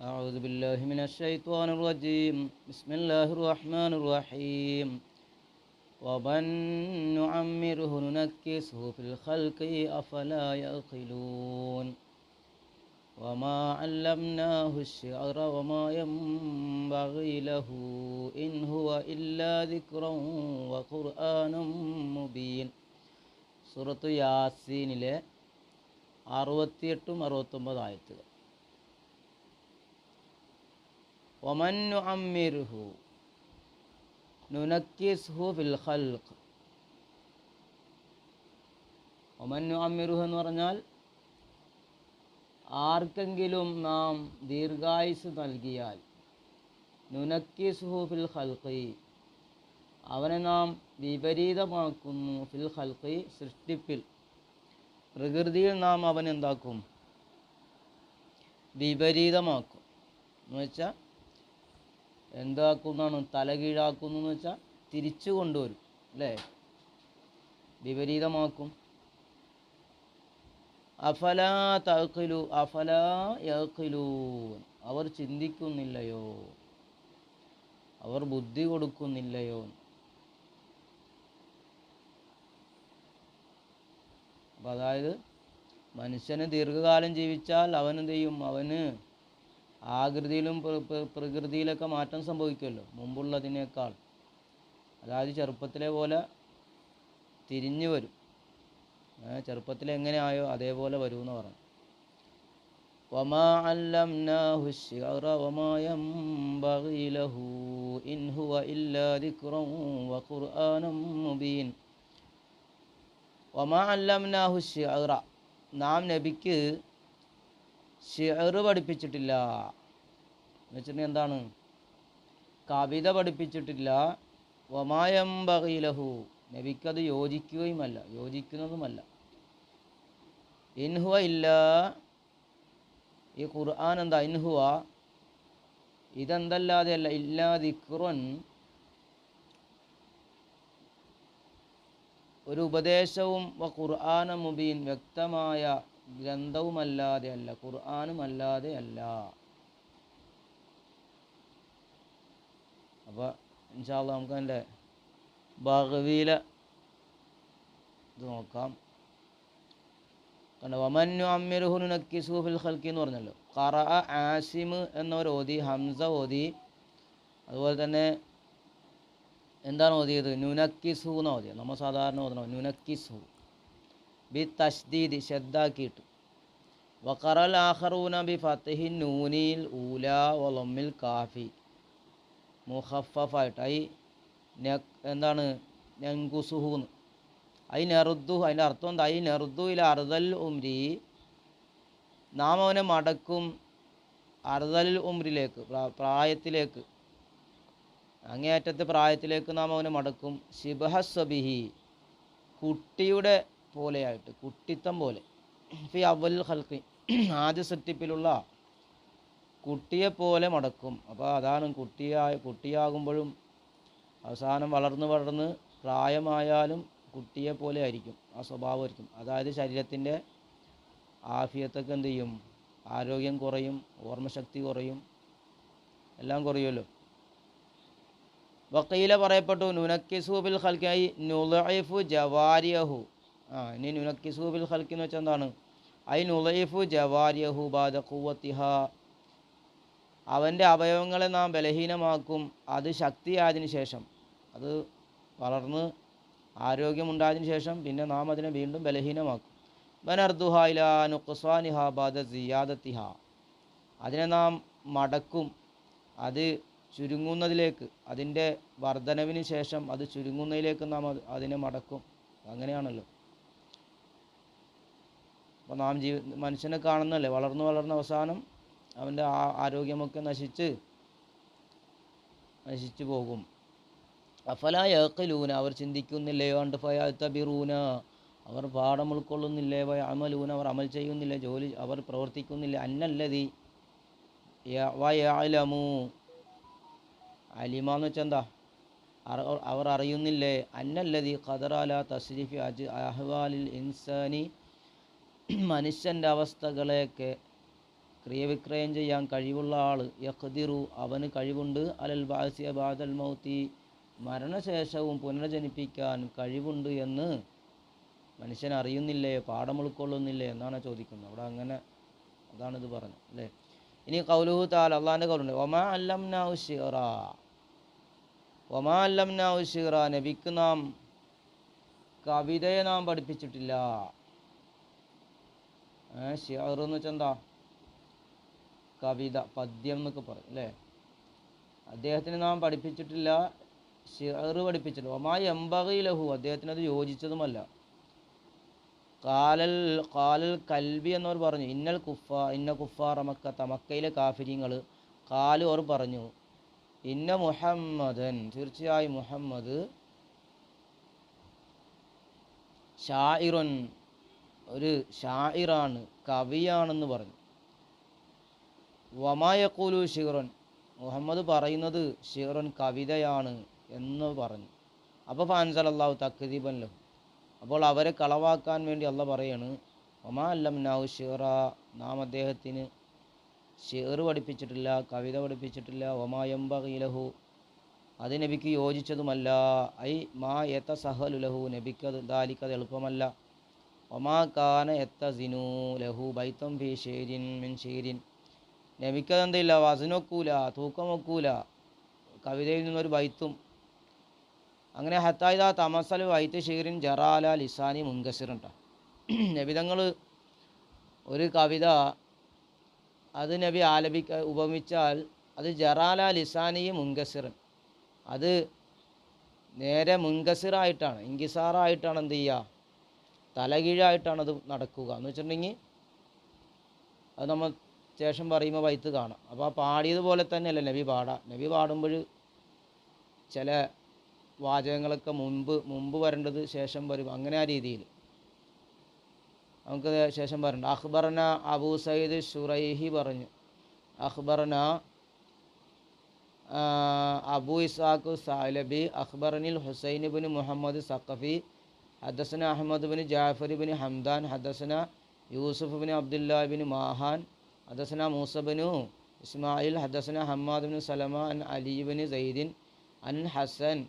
أعوذ بالله من الشيطان الرجيم بسم الله الرحمن الرحيم ومن نعمره ننكسه في الخلق أفلا يعقلون وما علمناه الشعر وما ينبغي له إن هو إلا ذكر وقرآن مبين സൂറത്ത് യാസീനിലെ അറുപത്തിയെട്ടും അറുപത്തൊമ്പത് ആയത്തുകൾ ഒമന്നു അമ്മിർഹു നുനക്കിസ്ഹു ഫിൽ ഖൽഖ് ഒമന്നു എന്ന് പറഞ്ഞാൽ ആർക്കെങ്കിലും നാം ദീർഘായുസ് നൽകിയാൽ നുനക്കിസ്ഹു ഫിൽ ഖൽഖി. അവനെ നാം വിപരീതമാക്കുന്നു ഫിൽ ഖൽഖി സൃഷ്ടിപ്പിൽ. പ്രകൃതിയിൽ നാം അവനെന്താക്കും? വിപരീതമാക്കും. എന്ന് എന്താക്കുന്നതാണ് തലകീഴാക്കുന്നു എന്ന് വെച്ചാൽ തിരിച്ചു കൊണ്ടുവരും അല്ലേ? വിപരീതമാക്കും. അഫല തഖിലു അഫല യഖിലൂൻ അവർ ചിന്തിക്കുന്നില്ലയോ? അവർ ബുദ്ധി കൊടുക്കുന്നില്ലയോ? അപ്പം അതായത് മനുഷ്യന് ദീർഘകാലം ജീവിച്ചാൽ അവനെന്ത് ചെയ്യും അവന് ആകൃതിയിലും പ്ര- പ്ര- പ്രകൃതിയിലൊക്കെ മാറ്റം സംഭവിക്കുമല്ലോ മുമ്പുള്ളതിനേക്കാൾ അതായത് ചെറുപ്പത്തിലെ പോലെ തിരിഞ്ഞു വരും ഏ, ചെറുപ്പത്തിൽ എങ്ങനെയായോ അതേപോലെ വരുമെന്ന് പറഞ്ഞു وما علمناه الشعر وما ينبغي له إن هو إلا ذكر وقرآن مبين وما علمناه الشعر നാം നബിക്ക് ഷിഅർ പഠിപ്പിച്ചിട്ടില്ല. എന്ന് വെച്ചിട്ടുണ്ടെങ്കിൽ എന്താണ്? കവിത പഠിപ്പിച്ചിട്ടില്ല. വമായം ബഹീലഹു നബിക്കത് യോജിക്കുകയുമല്ല. യോജിക്കുന്നതുമല്ല. ഇൻഹുവ ഇല്ല. ഈ ഖുർആൻ എന്താ? ഇൻഹുവ. ഇതെന്തല്ലാതെയല്ല ഇല്ലാ ദിക്റുൻ. ഒരു ഉപദേശവും വ ഖുർആന മുബീൻ വ്യക്തമായ ഗ്രന്ഥവുമല്ലാതെ അല്ല ഖുർആനുമല്ലാതെ അല്ല അപ്പോൾ ഇൻഷാല്ല നമുക്ക് അതിന്റെ ബഹവീല ഇത് നോക്കാം. കണ്ട വമന്നു അമ്മിർഹുനു നക്കിസു ഫിൽ ഖൽക്കി എന്ന് പറഞ്ഞല്ലോ. ഖറ ആസിം എന്നവർ ഓതി ഹംസ ഓതി. അതുപോലെ തന്നെ എന്താണ് ഓതിയത്? നുനക്കിസു എന്ന് ഓതിയത് നമ്മൾ സാധാരണ ഓതണം നുനക്കിസു ബി തഷ്ദീദ് ശ്രദ്ധാക്കിയിട്ട്. വഖറൽ ആഹറൂന ബി ഫത്തഹി നൂനിൽ ഊല വലമ്മിൽ കാഫി. മുഹഫായിട്ട് ഐ എന്താണ്? നെങ്കുസുഹൂന്ന്. ഐ നെറുദ്ദു അതിന്റെ അർത്ഥം എന്താ? ഐ നെറുദ്ദു ഇല അറുതൽ ഉംരി. നാം അവനെ മടക്കും അറുതൽ ഉംരിലേക്ക് പ്രായത്തിലേക്ക്. അങ്ങേയറ്റത്തെ പ്രായത്തിലേക്ക് നാം അവനെ മടക്കും. ശിബഹസ്വബിഹി. കുട്ടിയുടെ പോലെയായിട്ട് കുട്ടിത്തം പോലെ. ഫി അവൽ ഹൽക്കി ആദ്യ സെറ്റിപ്പിലുള്ള കുട്ടിയെ പോലെ മടക്കും. അപ്പോൾ അതാണ് കുട്ടിയായ കുട്ടിയാകുമ്പോഴും അവസാനം വളർന്ന് വളർന്ന് പ്രായമായാലും കുട്ടിയെ പോലെ ആയിരിക്കും ആ സ്വഭാവമായിരിക്കും അതായത് ശരീരത്തിന്റെ ആഫിയത്തൊക്കെ എന്ത് ചെയ്യും? ആരോഗ്യം കുറയും ഓർമ്മശക്തി കുറയും എല്ലാം കുറയുമല്ലോ. വക്കയിലെ പറയപ്പെട്ടു നുനക്കിസൂബിൽ ഖൽക്കായി നുലൈഫു ജവാരിയഹു. ആ ഇനി നുനക്കിസൂബിൽ ഹൽക്കി എന്ന് വെച്ചാൽ എന്താണ്? അയിനുലൈഫു ജവാര്യഹു ബാദ കൂവത്തിഹ അവന്റെ അവയവങ്ങളെ നാം ബലഹീനമാക്കും. അത് ശക്തിയായതിനു ശേഷം. അത് വളർന്ന് ആരോഗ്യമുണ്ടായതിനു ശേഷം പിന്നെ നാം അതിനെ വീണ്ടും ബലഹീനമാക്കും. ബനർദുഹ ഇല നുഖ്സാനിഹ ബാദ സിയാദത്തിഹ. അതിനെ നാം മടക്കും. അത് ചുരുങ്ങുന്നതിലേക്ക് അതിന്റെ വർധനവിന് ശേഷം അത് ചുരുങ്ങുന്നതിലേക്ക് നാം അതിനെ മടക്കും. അങ്ങനെയാണല്ലോ. അപ്പോൾ നാം ജീവ മനുഷ്യനെ കാണുന്നല്ലേ വളർന്നു വളർന്ന അവസാനം അവന്റെ ആ- ആരോഗ്യമൊക്കെ നശിച്ച് നശിച്ചു പോകും. അഫല യഖിലൂന അവർ ചിന്തിക്കുന്നില്ലയോ അണ്ട് ഫയാത്തബിറൂന അവർ പാഠം ഉൾക്കൊള്ളുന്നില്ലേ? വയ അമലൂന അവർ അമൽ ചെയ്യുന്നില്ല? ജോലി അവർ പ്രവർത്തിക്കുന്നില്ല? അന്നല്ലതി വയലമു അലിമ എന്ന് വെച്ചാൽ എന്താ? അവർ അറിയുന്നില്ലേ? അന്നല്ലതി ഖദറാല തസ്രീഫി അജ് അഹ്വാലിൽ ഇൻസാനി മനുഷ്യന്റെ അവസ്ഥകളെയൊക്കെ ക്രിയവിക്രയം ചെയ്യാൻ കഴിവുള്ള ആൾ യഖ്ദിറു. അവന് കഴിവുണ്ട്. അലൽ ബാസിയ ബാദൽ മൗത്തി. മരണശേഷവും പുനർജനിപ്പിക്കാൻ കഴിവുണ്ട് എന്ന് മനുഷ്യൻ അറിയുന്നില്ലേ? പാഠം ഉൾക്കൊള്ളുന്നില്ലേ? എന്നാണ് ചോദിക്കുന്നത്. അവിടെ അങ്ങനെ അതാണിത് പറഞ്ഞത് അല്ലേ? ഇനി കൗലുഹു താൽ അള്ളാന്റെ കൗലുണ്ട് ഒമാ അല്ലം നാവ് ഷിറ ഒമാ അല്ലം നാവ് ഷിറ നബിക്ക് നാം കവിതയെ നാം പഠിപ്പിച്ചിട്ടില്ല. ഷിയർ എന്ന് വെച്ചാൽ എന്താ? കവിത പദ്യം എന്നൊക്കെ പറയും അല്ലേ? അദ്ദേഹത്തിന് നാം പഠിപ്പിച്ചിട്ടില്ല ഷിയർ പഠിപ്പിച്ചിട്ടില്ല ഒമാ എംബകി ലഹു അദ്ദേഹത്തിന് അത് യോജിച്ചതുമല്ല. കാലൽ കാലൽ കൽബി എന്നവർ പറഞ്ഞു ഇന്നൽ കുഫ ഇന്ന കുഫാർ മക്കത്ത മക്കയിലെ കാഫിരിങ്ങൾ കാലു അവർ പറഞ്ഞു ഇന്ന മുഹമ്മദൻ തീർച്ചയായും മുഹമ്മദ് ഷായിറുൻ ഒരു ഷായിറാണ് കവിയാണെന്ന് പറഞ്ഞു. വമായക്കൂലു ഷിറൻ മുഹമ്മദ് പറയുന്നത് ഷിറൻ കവിതയാണ് എന്ന് പറഞ്ഞു. അപ്പോൾ ഫാൻസൽ അള്ളാഹു അപ്പോൾ അവരെ കളവാക്കാൻ വേണ്ടി അല്ല പറയാണ് ഒമാ അല്ലം നാവ് ഷിറ നാം അദ്ദേഹത്തിന് ഷിർ പഠിപ്പിച്ചിട്ടില്ല കവിത പഠിപ്പിച്ചിട്ടില്ല ഒമായംബീലഹു അത് നബിക്ക് യോജിച്ചതുമല്ല. ഐ മാ എത്ത സഹലുലഹു നബിക്കത് ദാലിക്കത് എളുപ്പമല്ല. ഒമാ കാന എത്ത സിനു ലഹു ബൈത്തം ഫി ഷേരിൻ മിൻ ഷീരിൻ നബിക്കത് എന്തില്ല വസനൊക്കൂല തൂക്കം വെക്കൂല കവിതയിൽ നിന്നൊരു ബൈത്തും. അങ്ങനെ ഹത്തായിത തമസൽ വൈത്ത് ഷീറിൻ ജറാല ലിസാനി മുൻകസിറുണ്ട നബിതങ്ങൾ ഒരു കവിത അത് നബി ആലപിക്ക ഉപമിച്ചാൽ അത് ജറാല ലിസാനി മുൻകസിറൻ. അത് നേരെ മുൻകസിറായിട്ടാണ് ഇങ്കിസാറായിട്ടാണ് എന്ത് ചെയ്യുക തലകീഴായിട്ടാണ് അത് നടക്കുക. എന്ന് വെച്ചിട്ടുണ്ടെങ്കിൽ അത് നമ്മൾ ശേഷം പറയുമ്പോൾ വൈത്ത് കാണാം. അപ്പോൾ ആ പാടിയതുപോലെ തന്നെയല്ല നബി പാടാ. നബി പാടുമ്പോൾ ചില വാചകങ്ങളൊക്കെ മുമ്പ് മുമ്പ് വരേണ്ടത് ശേഷം വരും. അങ്ങനെ ആ രീതിയിൽ നമുക്ക് ശേഷം പറയണ്ട അഹ്ബറന അബൂ സയ്യിദ് ഷുറൈഹി പറഞ്ഞു. അഹ്ബറന അബു ഇസാഖു സാലബി അഹ്ബറനിൽ Hussain bin Muhammad Saqafi ഹദസന Ahmad bin Jafar bin Hamdan ഹദസന Yusuf bin Abdullah bin Mahan ഹദസന Musa bin Ismail ഹദസന ഹമ്മാദ് ബിൻ സലമ അൻ അലി ബിൻ സയ്യിദിൻ അൻ ഹസൻ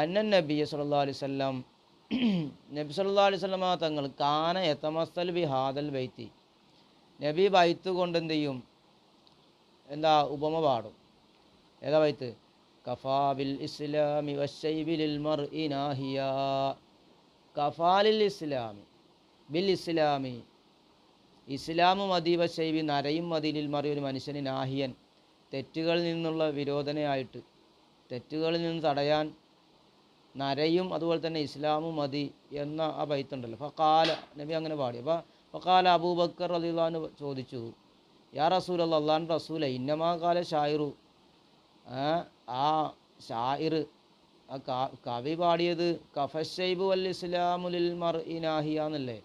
അന്നൻ നബി സല്ലാ അലൈഹി വസല്ലം നബി സല്ലാ അലൈഹി സ്വലമ തങ്ങൾ കാന എത്തമസ്തൽ ബി ഹാദൽ ബൈത്തി. നബി ബൈത്ത് കൊണ്ട് എന്ത് ചെയ്യും? എന്താ ഉപമ പാടും. ഏതാ ബൈത്ത്? കഫാബിൽ ഇസ്ലാമി വശൈബിലിൽ മർ ഇനാഹിയ കഫാലിൽ ഇസ്ലാമി ബിൽ ഇസ്ലാമി. ഇസ്ലാമു മതി വശൈബി നരയും മതിലിൽ മറി ഒരു മനുഷ്യന് നാഹിയൻ. തെറ്റുകളിൽ നിന്നുള്ള വിരോധനയായിട്ട് തെറ്റുകളിൽ നിന്ന് തടയാൻ നരയും അതുപോലെ തന്നെ ഇസ്ലാമു മതി എന്ന ആ ബൈത്തുണ്ടല്ലോ. ഫക്കാല നബി അങ്ങനെ പാടി. അപ്പോൾ ഫക്കാല അബൂബക്കർ അലിള്ളാന്ന് ചോദിച്ചു യാ റസൂൽ അള്ളാൻ റസൂല ഇന്നമാ കാല ഷായിറു ആ ഷായിർ ആ കവി പാടിയത് കഫഷൈബ് വൽ ഇസ്ലാമുലിൽ മർ ഇനാഹിയ എന്നല്ലേ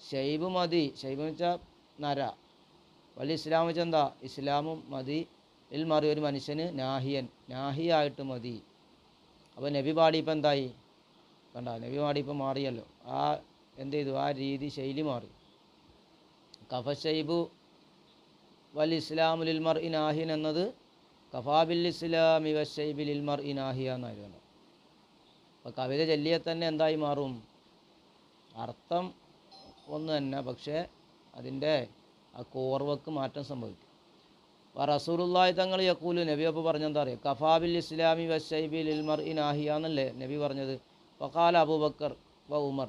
ഷൈബ് മതി ഷൈബ് എന്ന് വെച്ചാൽ നര. വൽ ഇസ്ലാം വെച്ചാൽ എന്താ? ഇസ്ലാമും മതി ഇൽ മറി ഒരു മനുഷ്യന് നാഹിയൻ നാഹിയായിട്ട് മതി. അപ്പോൾ നബി പാടിയപ്പോൾ എന്തായി? കണ്ട നബി പാടിയപ്പോൾ മാറിയല്ലോ. ആ എന്ത് ചെയ്തു? ആ രീതി ശൈലി മാറി. കഫ ഷൈബു വൽ ഇസ്ലാമുലിൽ മർ ഇനാഹിൻ എന്നത് കഫാബിൽ ഇസ്ലാമി വഷൈബിൽ ഇൽമർ ഇനാഹിയ എന്നായിരുന്നു അപ്പോൾ കവിത ചൊല്ലിയെ തന്നെ എന്തായി മാറും? അർത്ഥം ഒന്ന് തന്നെ പക്ഷേ അതിന്റെ ആ കോർവക്ക് മാറ്റം സംഭവിക്കും. അപ്പോൾ റസൂലുള്ളാഹി തങ്ങൾ യക്കൂലു നബി അപ്പോൾ പറഞ്ഞെന്താ അറിയാം? കഫാബിൽ ഇസ്ലാമി വശൈബിൽ ഇൽമർ ഇനാഹിയ എന്നല്ലേ നബി പറഞ്ഞത്? വക്കാൽ അബൂബക്കർ വ ഉമർ.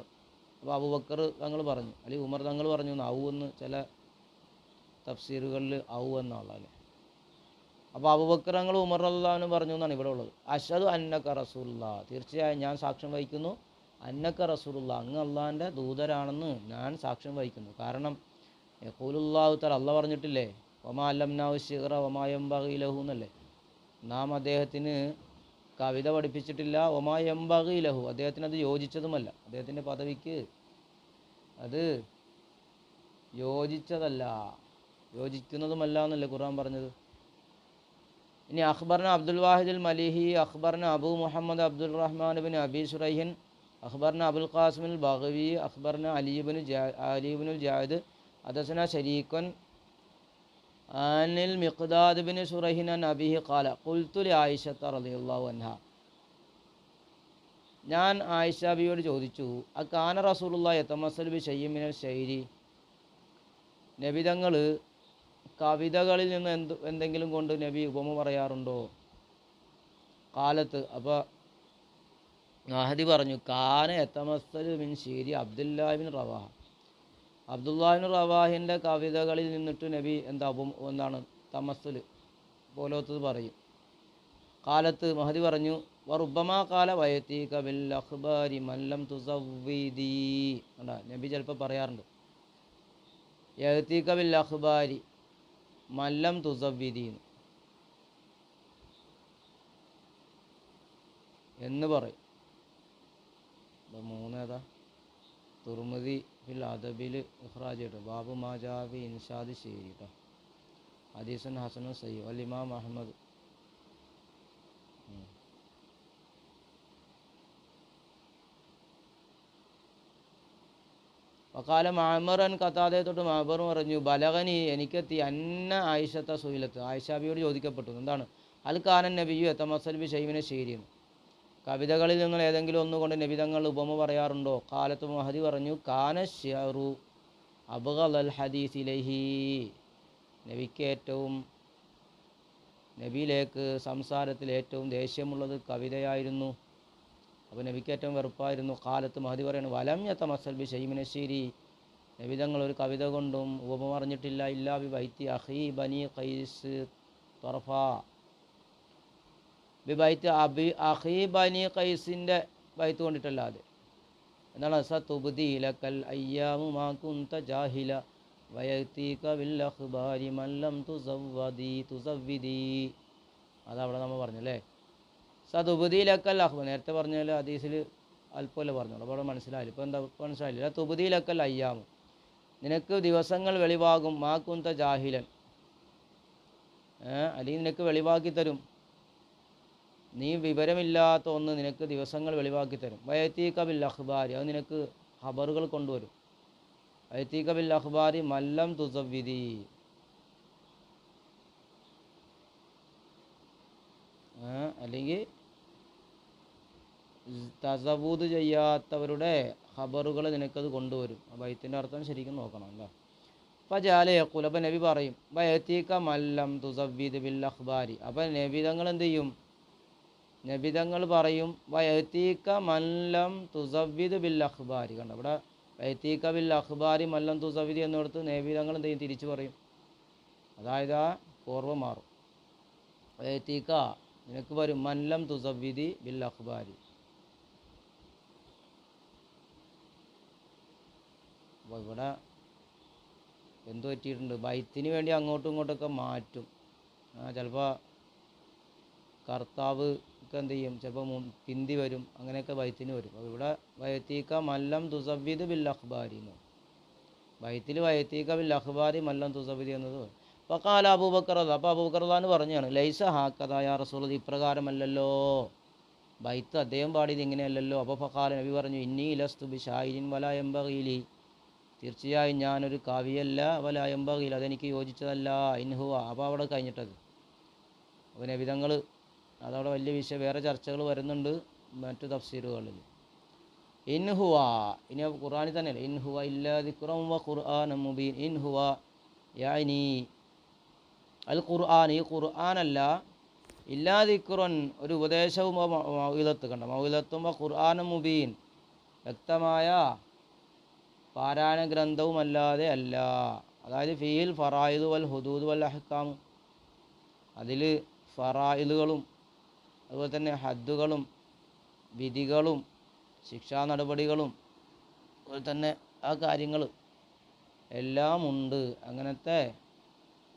അപ്പോൾ അബൂബക്കർ തങ്ങൾ പറഞ്ഞു അല്ലെങ്കിൽ ഉമർ തങ്ങൾ പറഞ്ഞു ഔ എന്ന് ചില തഫ്സീറുകളിൽ ഔ എന്നുള്ള അല്ലേ? അപ്പോൾ അബൂബക്കർ തങ്ങൾ ഉമർ അള്ളഹാനും പറഞ്ഞു എന്നാണ് ഇവിടെ ഉള്ളത്. അഷദ് അന്നക്ക റസൂല്ല തീർച്ചയായും ഞാൻ സാക്ഷ്യം വഹിക്കുന്നു. അന്നക്ക റസൂലുള്ള. അങ്ങ് അള്ളാഹാന്റെ ദൂതരാണെന്ന് ഞാൻ സാക്ഷ്യം വഹിക്കുന്നു. കാരണം യഹൂലുല്ലാഹു അള്ള പറഞ്ഞിട്ടില്ലേ? ഒമാ അല്ലംനാവ് ഷിറ ഒമായംബിലഹു എന്നല്ലേ? നാം അദ്ദേഹത്തിന് കവിത പഠിപ്പിച്ചിട്ടില്ല. ഒമായം ഒമായംബിലഹു അദ്ദേഹത്തിന് അത് യോജിച്ചതുമല്ല. അദ്ദേഹത്തിന്റെ പദവിക്ക് അത് യോജിച്ചതല്ല. യോജിക്കുന്നതുമല്ല എന്നല്ലേ ഖുർആൻ പറഞ്ഞത്? ഇനി അഖ്ബർന അബ്ദുൽ വാഹിദുൽ മലിഹി അഖ്ബർന Abu Muhammad Abdul Rahman bin Abi സുറൈഹിൻ അഖ്ബർന അബുൽ ഖാസിമുൽ ബഹവി അഖ്ബർന അലീബിന് ജാ അലീബിനുൽ ജാഹിദ് അദസന ഷരീഖൻ അനിൽ മിഖ്ദാദ് ബിൻ സുറഹിൻ അൻ ഖാല. ലി ആയിഷത്ത റളിയല്ലാഹു അൻഹ. ഞാൻ ആയിഷ ബിയോട് ചോദിച്ചു ആ കാന റസൂലുള്ള യത്തമസൽ ബി ഷയ്യമിനൽ ശൈരി? നബിതങ്ങൾ കവിതകളിൽ നിന്ന് എന്ത് എന്തെങ്കിലും കൊണ്ട് നബി ഉപമ പറയാറുണ്ടോ? കാലത്ത്. അപ്പോൾ മഹദി പറഞ്ഞു കാന എത്തമസ്തൽ ബിൻ ഷീരി അബ്ദുല്ലാഹിബിൻ റവാഹ. അബ്ദുല്ലാഹിബിൻ റവാഹിന്റെ കവിതകളിൽ നിന്നിട്ട് നബി എന്താ ഉപ എന്താണ് തമസ്സൽ പോലോത്തത് പറയും. കാലത്ത് മഹദി പറഞ്ഞു വറുബമാ കാല വയത്തി ബിൽ അഖ്ബാരി മല്ലം തുസവീദീ നബി ചിലപ്പോൾ പറയാറുണ്ട് യഹത്തി കബിൽ അഖ്ബാരി മല്ലം തുസവ്വിദീൻ എന്ന് പറയും. ഇത് മൂന്നേതാ തുർമുദി ഫിൽ അദബിൽ ഇഹ്റാജ് കേട്ടോ ബാബു മാജാബി ഇൻഷാദ് ശരി കേട്ടോ. ഹദീസൻ ഹസനു സയ്യു അൽ ഇമാം അഹമ്മദ് വക്കാല മാമറൻ കത്താതെ തൊട്ട് മാബർ പറഞ്ഞു ബലകനി എനിക്കെത്തി അന്ന ആയിഷത്ത സുഹിലത്ത്. ആയിഷാബിയോട് ചോദിക്കപ്പെട്ടു എന്താണ്? അൽ കാനൻ നബിയു എത്തമസൽ ബി ഷൈമിനെ ശരിയെന്ന് കവിതകളിൽ നിങ്ങൾ ഏതെങ്കിലും ഒന്നുകൊണ്ട് നബിതങ്ങൾ ഉപമ പറയാറുണ്ടോ? കാലത്ത് മഹദി പറഞ്ഞു കാന ഷിയറു അബുഗൽ ഹദീസ് ഇലഹി നബിക്ക് ഏറ്റവും നബിയിലേക്ക് സംസാരത്തിൽ ഏറ്റവും ദേഷ്യമുള്ളത് കവിതയായിരുന്നു. അപ്പോൾ നബിക്ക് ഏറ്റവും വെറുപ്പായിരുന്നു കാലത്ത് മഹതി പറയുന്നു വലം യത്ത മസൽ ബി ഷെയ്മിനശ്ശേരി നബിതങ്ങൾ ഒരു കവിത കൊണ്ടും ഉപമ പറഞ്ഞിട്ടില്ല ഇല്ലാ ബി ബൈത്തി അഹി ബനി ഖൈസ് തൊറഫ. ബി ബൈത്ത് അബി അഹി ബനി ഖൈസിന്റെ ബൈത്ത് കൊണ്ടിട്ടല്ലാതെ. ലക്കൽ അയ്യാമു മാ കുന്ത ജാഹില വയത്തീക അഖ്ബാരി മല്ലം തുസവ്വദി തുസവ്വിദി. അതവിടെ നമ്മൾ പറഞ്ഞല്ലേ? സതുബുദിയിലക്കൽ അഹ്ബ നേരത്തെ പറഞ്ഞാൽ ഹദീസിൽ അല്പമല്ലേ പറഞ്ഞോളൂ അപ്പോൾ മനസ്സിലായില്ല. ഇപ്പോൾ എന്താ മനസ്സിലായില്ല. തുബുദിയിലക്കൽ അയ്യാമു. നിനക്ക് ദിവസങ്ങൾ വെളിവാകും. മാ കുന്ത ജാഹിലൻ. അല്ലെങ്കിൽ നിനക്ക് വെളിവാക്കി തരും. നീ വിവരമില്ലാത്ത ഒന്ന് നിനക്ക് ദിവസങ്ങൾ വെളിവാക്കി തരും. വയത്തീക ബിൽ അഖ്ബാരി. അത് നിനക്ക് ഖബറുകൾ കൊണ്ടുവരും. വയത്തീക ബിൽ അഖ്ബാരി മല്ലം തുസവിധി അല്ലെങ്കിൽ തസവൂത് ചെയ്യാത്തവരുടെ ഖബറുകൾ നിനക്കത് കൊണ്ടുവരും. ബൈത്തിന്റെ അർത്ഥം ശരിക്കും നോക്കണം അല്ലേ? ജാലയക്കുൽ അപ്പം നബി പറയും ബയത്തീക്ക മല്ലം തുസവീദ് ബിൽ അഖ്ബാരി. അപ്പം നബിതങ്ങൾ എന്ത് ചെയ്യും? നബിതങ്ങൾ പറയും വയത്തീക്ക മല്ലം തുസവ്വിദ് ബിൽ അഖ്ബാരി. കണ്ട? ഇവിടെ വയത്തീക്ക ബിൽ അഖ്ബാരി മല്ലം തുസവ്വിദ് എന്നിടത്ത് നബിതങ്ങൾ എന്ത് ചെയ്യും? തിരിച്ചു പറയും. അതായത് ആ പൂർവം മാറും. വയത്തീക്ക നിനക്ക് വരും മല്ലം തുസവ്വിദി ബിൽ അഖ്ബാരി. അപ്പോൾ ഇവിടെ എന്ത് പറ്റിയിട്ടുണ്ട്? ബൈത്തിന് വേണ്ടി അങ്ങോട്ടും ഇങ്ങോട്ടൊക്കെ മാറ്റും. ചിലപ്പോൾ കർത്താവ് ഒക്കെ എന്ത് ചെയ്യും? ചിലപ്പോൾ പിന്തി വരും. അങ്ങനെയൊക്കെ ബൈത്തിന് വരും. അപ്പോൾ ഇവിടെ വയത്തീക്ക മല്ലം തുസവ്വിദ് ബിൽ അഖ്ബാരി എന്ന് ബൈത്തിൽ വയത്തീക്ക ബിൽ അഖ്ബാരി മല്ലം തുസവ്വിദ് എന്നത് അപ്പോൾ കാല അബൂബക്കർ അപ്പോൾ അബൂബക്കർ എന്ന് പറഞ്ഞാണ് ലൈസ ഹാക്കതായ റസൂറത് ഇപ്രകാരമല്ലല്ലോ. ബൈത്ത് അദ്ദേഹം പാടിയത് ഇങ്ങനെയല്ലല്ലോ. അപ്പോൾ ഫക്കാല നബി പറഞ്ഞു ഇന്നി ലസ്തു ബി ഷായിൻ വല എംബീലി തീർച്ചയായും ഞാനൊരു കവിയല്ല വല എംബീൽ അതെനിക്ക് യോജിച്ചതല്ല. ഇൻഹുവ അപ്പോൾ അവിടെ കഴിഞ്ഞിട്ടത്. അപ്പോൾ നബിതങ്ങൾ അതവിടെ വലിയ വിഷയം. വേറെ ചർച്ചകൾ വരുന്നുണ്ട് മറ്റു തഫ്സീറുകളിൽ. ഇൻഹുവ ഇനി ഖുർആാനിൽ തന്നെയല്ല? ഇൻഹുവ ഇല്ലാ ദിക്റം വ ഖുർആൻ മുബീൻ. ഇൻഹുവ യാനി അൽ ഖുർആൻ. ഈ ഖുർആനല്ല ഇല്ലാ ദിക്റുൻ ഒരു ഉപദേശവും മൗലത്ത് കണ്ട? മൗലത്തും വ ഖുർആൻ മുബീൻ. വ്യക്തമായ പാരായണ ഗ്രന്ഥവുമല്ലാതെ അല്ല. അതായത് ഫീൽ ഫറായിദ് വൽ ഹുദൂദ് വൽ അഹ്കാം. അതിൽ ഫറായിദുകളും അതുപോലെ തന്നെ ഹദ്ദുകളും വിധികളും ശിക്ഷാ നടപടികളും അതുപോലെ തന്നെ ആ കാര്യങ്ങൾ എല്ലാം ഉണ്ട് അങ്ങനത്തെ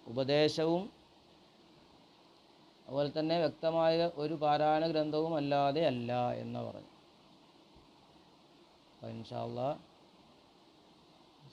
ഉപദേശവും അതുപോലെ തന്നെ വ്യക്തമായ ഒരു പാരായണ ഗ്രന്ഥവും അല്ലാതെ അല്ല എന്ന് പറഞ്ഞു. ഇൻഷാ അല്ലാ